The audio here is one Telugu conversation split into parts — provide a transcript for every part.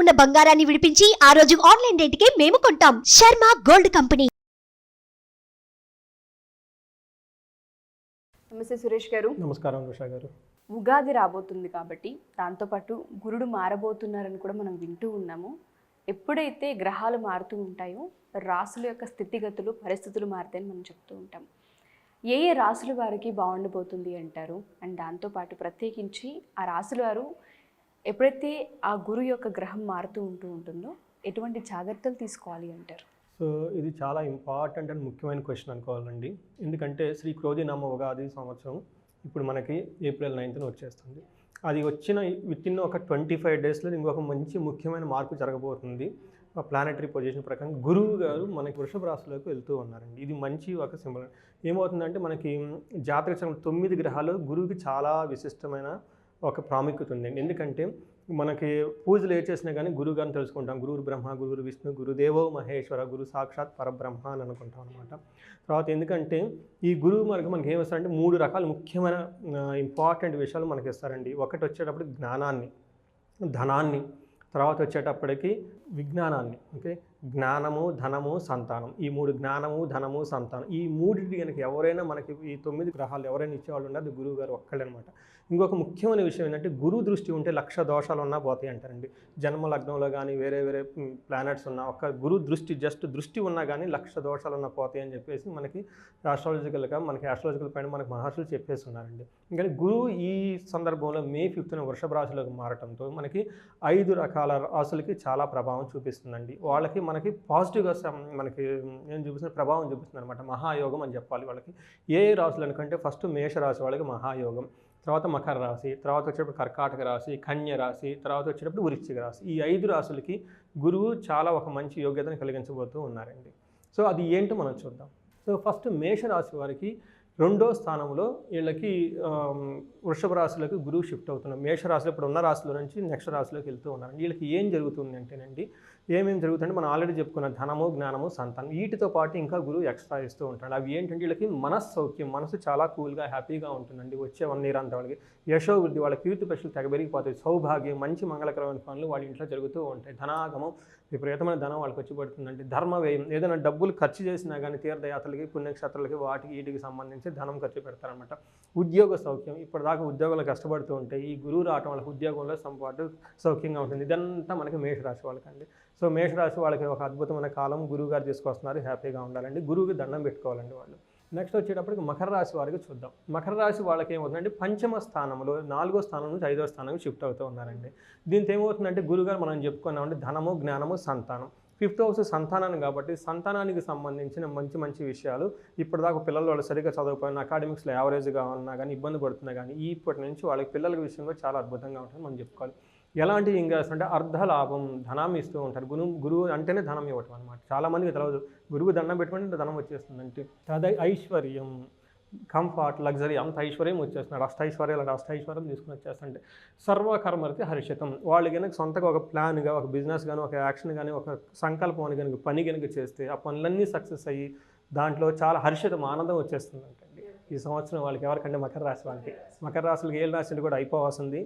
ఉన్న బంగారాన్ని విడిపించి ఆ రోజు ఆన్లైన్ రేటుకే మేము కొంటాం. Sharma gold company. నమస్తే సురేష్ గారు. నమస్కారం ఉషా గారు. ఉగాది రాబోతుంది కాబట్టి దాంతోపాటు గురుడు మారబోతున్నారని కూడా మనం వింటూ ఉన్నాము. ఎప్పుడైతే గ్రహాలు మారుతూ ఉంటాయో రాసుల యొక్క స్థితిగతులు పరిస్థితులు మారుతాయని మనం చెప్తూ ఉంటాం. ఏ ఏ రాసుల వారికి బాగుండబోతుంది అంటారు? అండ్ దాంతోపాటు ప్రత్యేకించి ఆ రాసుల వారు ఎప్పుడైతే ఆ గురు యొక్క గ్రహం మారుతూ ఉంటూ ఉంటుందో ఎటువంటి జాగ్రత్తలు తీసుకోవాలి అంటారు? సో ఇది చాలా ఇంపార్టెంట్ అండ్ ముఖ్యమైన క్వశ్చన్ అనుకోవాలండి. ఎందుకంటే శ్రీ క్రోధినామ ఉగాది సంవత్సరం ఇప్పుడు మనకి ఏప్రిల్ నైన్త్న వచ్చేస్తుంది. అది వచ్చిన విత్ ఇన్ ఒక ట్వంటీ ఫైవ్ డేస్లో ఇంకొక మంచి ముఖ్యమైన మార్పు జరగబోతుంది. ఆ ప్లానటరీ పొజిషన్ ప్రకారం గురువు గారు మనకి వృషభ రాశిలోకి వెళ్తూ ఉన్నారండి. ఇది మంచి ఒక సింబల్. ఏమవుతుందంటే మనకి జాతక చక్రం తొమ్మిది గ్రహాలు గురువుకి చాలా విశిష్టమైన ఒక ప్రాముఖ్యత ఉందండి ఎందుకంటే మనకి పూజలు ఏ చేసినా కానీ గురువు గారిని తెలుసుకుంటాం. గురువు బ్రహ్మ గురువు విష్ణు గురుదేవో మహేశ్వర గురు సాక్షాత్ పరబ్రహ్మ అని అనుకుంటాం అనమాట తర్వాత ఎందుకంటే ఈ గురువు మనకి మనకి ఏమిస్తారంటే మూడు రకాల ముఖ్యమైన ఇంపార్టెంట్ విషయాలు మనకి ఇస్తారండి. ఒకటి వచ్చేటప్పుడు జ్ఞానాన్ని ధనాన్ని తర్వాత వచ్చేటప్పటికి విజ్ఞానాన్ని ఓకే? జ్ఞానము ధనము సంతానం. ఈ మూడు జ్ఞానము ధనము సంతానం. ఈ మూడింటి కనుక ఎవరైనా మనకి ఈ తొమ్మిది గ్రహాలు ఎవరైనా ఇచ్చేవాళ్ళు ఉన్నారు అది గురువు గారు ఒక్కళ్ళనమాట. ఇంకొక ముఖ్యమైన విషయం ఏంటంటే గురువు దృష్టి ఉంటే లక్ష దోషాలు ఉన్నా పోతాయి అంటారండి. జన్మ లగ్నంలో కానీ వేరే వేరే ప్లానెట్స్ ఉన్నా ఒక గురు దృష్టి జస్ట్ దృష్టి ఉన్నా కానీ లక్ష దోషాలు ఉన్నా పోతాయి అని చెప్పేసి మనకి ఆస్ట్రాలజికల్గా మనకి ఆస్ట్రాలజికల్ పైన మనకి మహర్షులు చెప్పేసి ఉన్నారండి. ఇంకా గురువు ఈ సందర్భంలో మే ఫిఫ్త్న వృషభ రాశిలోకి మారటంతో మనకి ఐదు రకాల రాసులకి చాలా ప్రభావం చూపిస్తుందండి. వాళ్ళకి మన మనకి పాజిటివ్గా సం- మనకి ఏం చూపిస్తున్న ప్రభావం చూపిస్తుంది అనమాట మహాయోగం అని చెప్పాలి వాళ్ళకి. ఏ రాశులను రాశులు అనుకంటే ఫస్ట్ మేషరాశి వాళ్ళకి మహాయోగం. తర్వాత మకర రాశి తర్వాత వచ్చేటప్పుడు కర్కాటక రాశి కన్య రాశి తర్వాత వచ్చేటప్పుడు వృశ్చిక రాశి. ఈ ఐదు రాశులకి గురువు చాలా ఒక మంచి యోగ్యతను కలిగించబోతూ ఉన్నారండి. సో అది ఏంటో మనం చూద్దాం. సో ఫస్ట్ మేషరాశి వారికి రెండో స్థానంలో వీళ్ళకి వృషభ రాశులకు గురువు షిఫ్ట్ అవుతున్నారు. మేషరాశులు ఇప్పుడు ఉన్న రాశిలో నుంచి నెక్స్ట్ రాశిలోకి వెళ్తూ ఉన్నారు వీళ్ళకి ఏం జరుగుతుంది అంటేనండి ఏమేమి జరుగుతుంటే మనం ఆల్రెడీ చెప్పుకున్న ధనము జ్ఞానము సంతానం వీటితో పాటు ఇంకా గురువు ఎక్స్ట్రా ఇస్తూ ఉంటాడు. అవి ఏంటంటే వీళ్ళకి మనస్సౌక్యం మనసు చాలా కూల్గా హ్యాపీగా ఉంటుందండి. వచ్చే వన్ ఇయర్ అంతా వాళ్ళకి యశో వృద్ధి వాళ్ళ కీర్తి ప్రశ్నలు తెగ పెరిగిపోతాయి. సౌభాగ్యం మంచి మంగళకరమైన పనులు వాళ్ళ ఇంట్లో జరుగుతూ ఉంటాయి. ధనాగమం విపరీతమైన ధనం వాళ్ళకి వచ్చి పడుతుందంటే ధర్మ వ్యయం. ఏదైనా డబ్బులు ఖర్చు చేసినా కానీ తీర్థయాత్రలకి పుణ్యక్షేత్రాలకి వాటికి వీటికి సంబంధించి ధనం ఖర్చు పెడతారనమాట ఉద్యోగ సౌఖ్యం ఇప్పటిదాకా ఉద్యోగాలు కష్టపడుతూ ఉంటే ఈ గురువు రావటం వాళ్ళకి ఉద్యోగంలో సంపాటు సౌఖ్యంగా ఉంటుంది. ఇదంతా మనకి మేషరాశి వాళ్ళకండి. సో మేషరాశి వాళ్ళకి ఒక అద్భుతమైన కాలం గురువు గారు తీసుకొస్తున్నారు. హ్యాపీగా ఉండాలండి. గురువుకి దండం పెట్టుకోవాలండి వాళ్ళు. నెక్స్ట్ వచ్చేటప్పటికి మకర రాశి వారికి చూద్దాం. మకర రాశి వాళ్ళకి ఏమవుతుందంటే పంచమ స్థానంలో నాలుగో స్థానం నుంచి ఐదో స్థానం షిఫ్ట్ అవుతూ ఉన్నారండి. దీంతో ఏమవుతుందంటే గురుగారు మనం చెప్పుకున్నామంటే ధనము జ్ఞానము సంతానం. ఫిఫ్త్ హౌస్ సంతానాన్ని కాబట్టి సంతానానికి సంబంధించిన మంచి మంచి విషయాలు ఇప్పటిదాకా పిల్లలు వాళ్ళు సరిగ్గా చదవకపోయినా అకాడమిక్స్లో యావరేజ్గా ఉన్నా కానీ ఇబ్బంది పడుతున్నా కానీ ఇప్పటి నుంచి వాళ్ళకి పిల్లల విషయంలో చాలా అద్భుతంగా ఉంటుంది మనం చెప్పుకోవాలి. ఎలాంటి ఇంకా అంటే అర్ధ లాభం ధనాన్ని ఇస్తూ ఉంటారు. గురువు గురువు అంటేనే ధనం ఇవ్వటం అనమాట చాలామందికి తెలియదు గురువు దండం పెట్టుకుంటే ధనం వచ్చేస్తుంది అంటే ఐశ్వర్యం కంఫర్ట్ లగ్జరీ అంత ఐశ్వర్యం వచ్చేస్తున్నాడు. అష్టైశ్వర్యాలు అంటే అష్టైశ్వర్యం తీసుకుని వచ్చేస్తుంటే సర్వకర్మరితి హర్షితం. వాళ్ళు కనుక సొంతగా ఒక ప్లాన్గా ఒక బిజినెస్ కానీ ఒక యాక్షన్ కానీ ఒక సంకల్పం అని కనుక పని కనుక చేస్తే ఆ పనులన్నీ సక్సెస్ అయ్యి దాంట్లో చాలా హర్షితం ఆనందం వచ్చేస్తుందంటండి. ఈ సంవత్సరం వాళ్ళకి ఎవరికంటే మకర రాశి వాళ్ళకి. మకర రాశులకి ఏళ్ళ రాశులు కూడా అయిపోవాల్సింది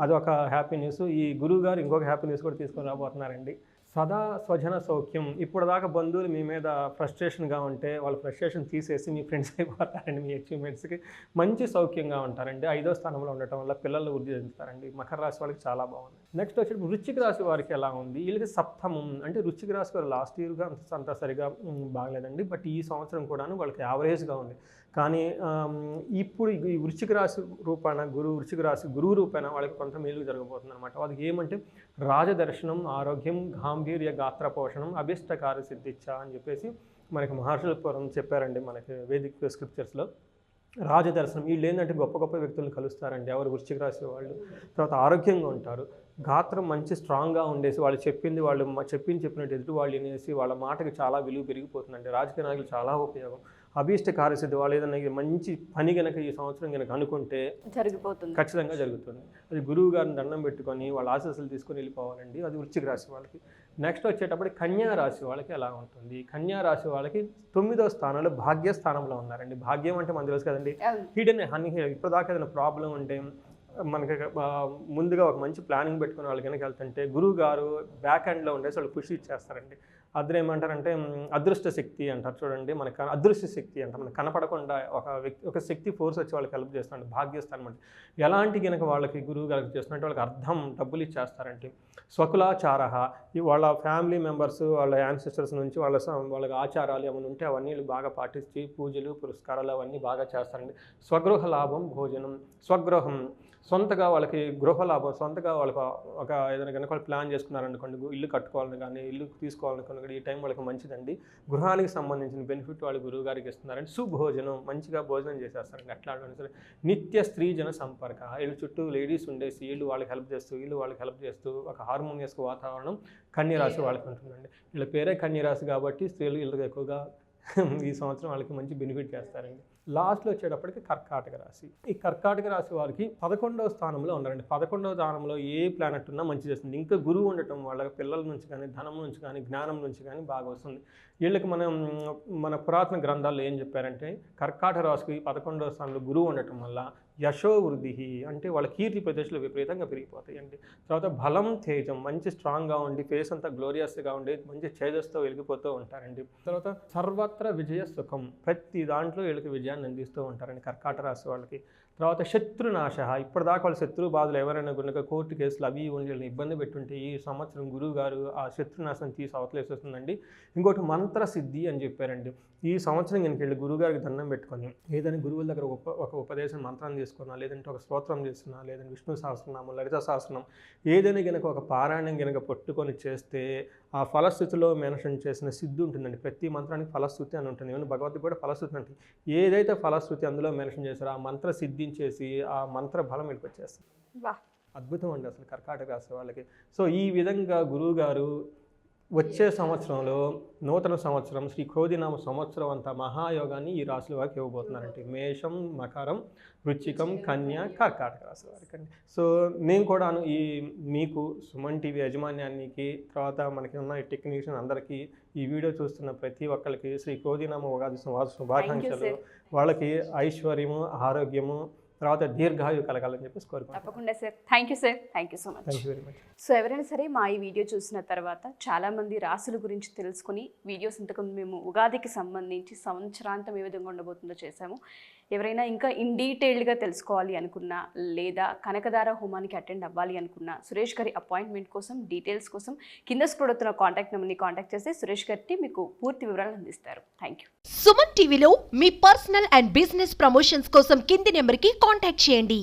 అదొక హ్యాపీ న్యూస్ ఈ గురువు గారు ఇంకొక హ్యాపీ న్యూస్ కూడా తీసుకొని రాబోతున్నారండి. సదా స్వజన సౌఖ్యం. ఇప్పటిదాకా బంధువులు మీ మీద ఫ్రస్ట్రేషన్గా ఉంటే వాళ్ళ ఫ్రస్ట్రేషన్ తీసేసి మీ ఫ్రెండ్స్ అయిపోతారండి మీ అచీవ్మెంట్స్కి మంచి సౌఖ్యంగా ఉంటారండి. ఐదో స్థానంలో ఉండటం వల్ల పిల్లలు వృద్ధి చెందుతారండి. మకర రాశి వాళ్ళకి చాలా బాగుంది. నెక్స్ట్ వచ్చి వృచ్చిక రాశి వారికి ఎలా ఉంది? వీళ్ళకి సప్తమం. అంటే వృచ్చిక రాశి వారు లాస్ట్ ఇయర్గా అంత అంత సరిగా బాగలేదండి. బట్ ఈ సంవత్సరం కూడాను వాళ్ళకి యావరేజ్గా ఉంది. కానీ ఇప్పుడు ఈ వృశ్చిక రాశి రూపాన గురువు వృశ్చిక రాశి గురువు రూపాన వాళ్ళకి కొంత మేలు జరగబోతుంది అనమాట వాళ్ళకి ఏమంటే రాజదర్శనం ఆరోగ్యం గాంభీర్య గాత్ర పోషణం అభిష్టకార సిద్ధిచ్చ అని చెప్పేసి మనకి మహర్షుల పూర్వం చెప్పారండి మనకి వేదిక స్క్రిప్చర్స్లో. రాజదర్శనం వీళ్ళు ఏంటంటే గొప్ప గొప్ప వ్యక్తులను కలుస్తారండి. ఎవరు వృశ్చిక రాశి వాళ్ళు తర్వాత ఆరోగ్యంగా ఉంటారు. గాత్రం మంచి స్ట్రాంగ్గా ఉండేసి వాళ్ళు చెప్పింది వాళ్ళు చెప్పింది చెప్పినట్టు ఎదుటి వాళ్ళు వినేసి వాళ్ళ మాటకి చాలా విలువ పెరిగిపోతుందండి. రాజకీయ నాయకులు చాలా ఉపయోగం. అభీష్ట కార్యసిద్ధి వాళ్ళు ఏదైనా మంచి పని కనుక ఈ సంవత్సరం కనుక అనుకుంటే జరిగిపోతుంది. ఖచ్చితంగా జరుగుతుంది. అది గురువు గారిని దండం పెట్టుకొని వాళ్ళ ఆశీస్సులు తీసుకొని వెళ్ళిపోవాలండి. అది వృశ్చిక రాశి వాళ్ళకి. నెక్స్ట్ వచ్చేటప్పుడు కన్యా రాశి వాళ్ళకి ఎలా ఉంటుంది? కన్యా రాశి వాళ్ళకి తొమ్మిదో స్థానంలో భాగ్య స్థానంలో ఉన్నారండి. భాగ్యం అంటే మనకు తెలుసు కదండి. హిడెన్ హనీ ఇప్పటిదాకా ఏదైనా ప్రాబ్లం ఉంటే మనకి ముందుగా ఒక మంచి ప్లానింగ్ పెట్టుకుని వాళ్ళు కనుక వెళ్తుంటే గురువు గారు బ్యాక్ హ్యాండ్లో ఉండేసి వాళ్ళు కృషి ఇచ్చేస్తారండి. అద్దరు ఏమంటారంటే అదృష్ట శక్తి అంటారు చూడండి. మనకి అదృష్ట అదృశ్య శక్తి అంట మనకు కనపడకుండా ఒక వ్యక్తి ఒక శక్తి ఫోర్స్ వచ్చి వాళ్ళకి హెల్ప్ చేస్తాడు భాగ్యస్థానం అంటే ఎలాంటి కనుక వాళ్ళకి గురువు గారికి చేస్తున్నట్టు వాళ్ళకి అర్థం డబ్బులు ఇచ్చేస్తారంటే స్వకులాచార వాళ్ళ ఫ్యామిలీ మెంబర్స్ వాళ్ళ యాన్సిస్టర్స్ నుంచి వాళ్ళ వాళ్ళకి ఆచారాలు ఏమైనా ఉంటే అవన్నీ వీళ్ళు బాగా పాటించి పూజలు పురస్కారాలు అవన్నీ బాగా చేస్తారండి. స్వగృహ లాభం భోజనం స్వగృహం సొంతగా వాళ్ళకి గృహ లాభం సొంతగా వాళ్ళకి ఒక ఏదైనా కనుక వాళ్ళు ప్లాన్ చేసుకున్నారనుకోండి ఇల్లు కట్టుకోవాలని కానీ ఇల్లు తీసుకోవాలనుకోండి కూడా ఈ టైం వాళ్ళకి మంచిదండి. గృహానికి సంబంధించిన బెనిఫిట్ వాళ్ళు గురువు గారికి ఇస్తున్నారండి. సుభోజనం మంచిగా భోజనం చేసేస్తారండి. అట్లా సరే. నిత్య స్త్రీ జన సంపర్క. వీళ్ళు చుట్టూ లేడీస్ ఉండేసి వీళ్ళు వాళ్ళకి హెల్ప్ చేస్తూ వీళ్ళు వాళ్ళకి హెల్ప్ చేస్తూ ఒక హార్మోనియస్ వాతావరణం కన్యరాశి వాళ్ళకి ఉంటుందండి. వీళ్ళ పేరే కన్యరాశి కాబట్టి స్త్రీలు వీళ్ళకి ఎక్కువగా ఈ సంవత్సరం వాళ్ళకి మంచి బెనిఫిట్ చేస్తారండి. లాస్ట్లో వచ్చేటప్పటికి కర్కాటక రాశి. ఈ కర్కాటక రాశి వారికి పదకొండవ స్థానంలో ఉండాలండి పదకొండవ స్థానంలో ఏ ప్లానెట్ ఉన్నా మంచి చేస్తుంది. ఇంకా గురువు ఉండటం వాళ్ళ పిల్లల నుంచి కానీ ధనం నుంచి కానీ జ్ఞానం నుంచి కానీ బాగా వస్తుంది. వీళ్ళకి మనం మన పురాతన గ్రంథాల్లో ఏం చెప్పారంటే కర్కాటక రాశికి పదకొండవ స్థానంలో గురువు ఉండటం వల్ల యశోవృద్ధి అంటే వాళ్ళ కీర్తి ప్రదేశాలు విపరీతంగా పెరిగిపోతాయి అండి తర్వాత బలం తేజం మంచి స్ట్రాంగ్గా ఉండి ఫేస్ అంతా గ్లోరియస్గా ఉండి మంచి చేజస్తో వెలిగిపోతూ ఉంటారండి. తర్వాత సర్వత్ర విజయ సుఖం ప్రతి దాంట్లో వీళ్ళకి విజయాన్ని అందిస్తూ ఉంటారండి కర్కాట రాశి వాళ్ళకి. తర్వాత శత్రునాశ. ఇప్పటిదాకా వాళ్ళ శత్రు బాధలు ఎవరైనా కనుక కోర్టు కేసులు అవి ఇవి ఇబ్బంది పెట్టుంటే ఈ సంవత్సరం గురువు గారు ఆ శత్రునాశనం తీసి అవతలేసేస్తుందండి ఇంకోటి మంత్ర సిద్ధి అని చెప్పారండి. ఈ సంవత్సరం కనుక వెళ్ళి గురువుగారికి దండం పెట్టుకొని ఏదైనా గురువుల దగ్గర ఉప ఒక ఉపదేశం మంత్రం తీసుకున్నా లేదంటే ఒక స్తోత్రం చేస్తున్నా లేదంటే విష్ణు సహస్రనామం లలిత సహస్రనామం ఏదైనా కనుక ఒక పారాయణం కనుక పట్టుకొని చేస్తే ఆ ఫలస్థితిలో మెన్షన్ చేసిన సిద్ధి ఉంటుందండి. ప్రతి మంత్రానికి ఫలస్థుతి అని ఉంటుంది. ఏమైనా భగవద్గీత కూడా ఫలశ్రుతి ఉంటుంది. ఏదైతే ఫలస్థుతి అందులో మెన్షన్ చేశారో ఆ మంత్ర సిద్ధించేసి ఆ మంత్ర బలం వీళ్ళకి వచ్చేస్తుంది అద్భుతం అండి అసలు కర్కాటక రాశి వాళ్ళకి. సో ఈ విధంగా గురువు గారు వచ్చే సంవత్సరంలో నూతన సంవత్సరం శ్రీ క్రోధినామ సంవత్సరం అంతా మహాయోగాన్ని ఈ రాశుల వారికి ఇవ్వబోతున్నారంటే మేషం మకరం వృచ్చికం కన్య కర్కాటక రాశి వారికి అండి సో నేను కూడా ఈ మీకు సుమన్ టీవీ యాజమాన్యానికి తర్వాత మనకి ఉన్న ఈ టెక్నీషియన్ అందరికీ ఈ వీడియో చూస్తున్న ప్రతి ఒక్కరికి శ్రీ క్రోధినామ ఉగాది శుభా- శుభాకాంక్షలు. వాళ్ళకి ఐశ్వర్యము ఆరోగ్యము తర్వాత దీర్ఘాయు కలగాలని చెప్పేసి కోరుకుంటున్నాను. తప్పకుండా sir. Thank you sir thank you so much thank you very much so ఎవరైనా సరే మా ఈ వీడియో చూసిన తర్వాత చాలామంది రాసుల గురించి తెలుసుకుని వీడియోస్ ఇంతకుముందు మేము ఉగాదికి సంబంధించి సంవత్సరాంతం ఏ విధంగా ఉండబోతుందో చేశాము. ఎవరైనా ఇంకా ఇన్ డీటెయిల్డ్గా తెలుసుకోవాలి అనుకున్నా లేదా కనకదార హోమానికి అటెండ్ అవ్వాలి అనుకున్నా సురేష్ గారి అపాయింట్మెంట్ కోసం డీటెయిల్స్ కోసం కింద స్క్రోల్ అవుతున్న కాంటాక్ట్ నెంబర్ని కాంటాక్ట్ చేస్తే సురేష్ గారికి మీకు పూర్తి వివరాలు అందిస్తారు. థ్యాంక్ యూ సుమన్ టీవీలో మీ పర్సనల్ అండ్ బిజినెస్ ప్రమోషన్స్ కోసం కింది నెంబర్కి కాంటాక్ట్ చేయండి.